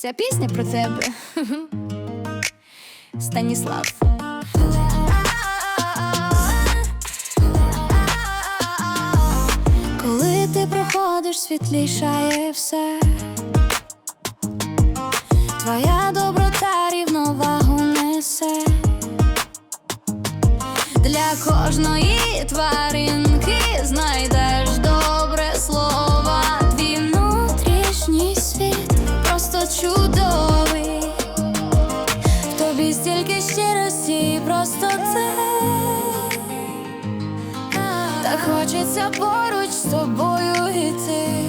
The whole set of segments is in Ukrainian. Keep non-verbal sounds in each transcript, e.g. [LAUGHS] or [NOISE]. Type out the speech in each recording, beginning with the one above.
Ця пісня про тебе. [LAUGHS] Станіслав. Коли ти проходиш, світлішає все. Твоя доброта рівновагу несе. Для кожної тваринки знайдеш стільки щирості, просто це. Так хочеться поруч з тобою йти.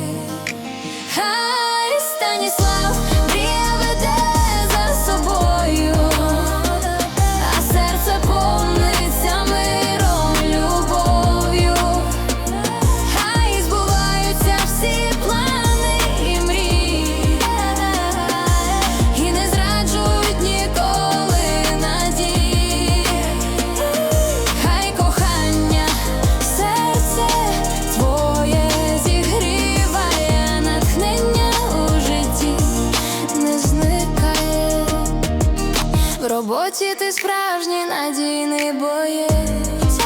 В роботі ти справжній надійний боєць,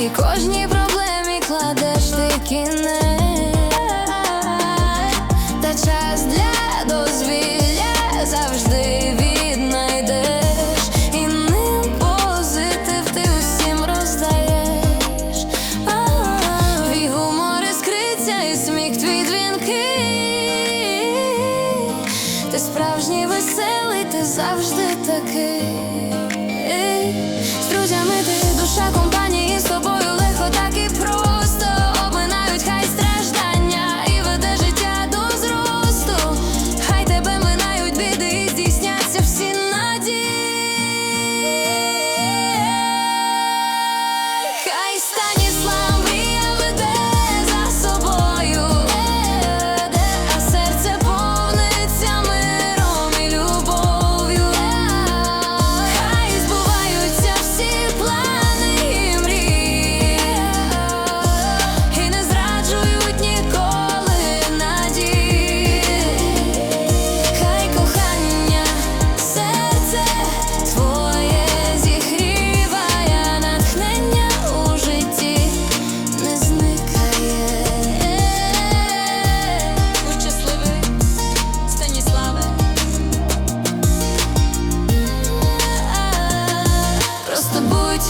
і кожній проблемі кладеш ти кінець, завжди такий. З друзями ти душа компанія просто будь.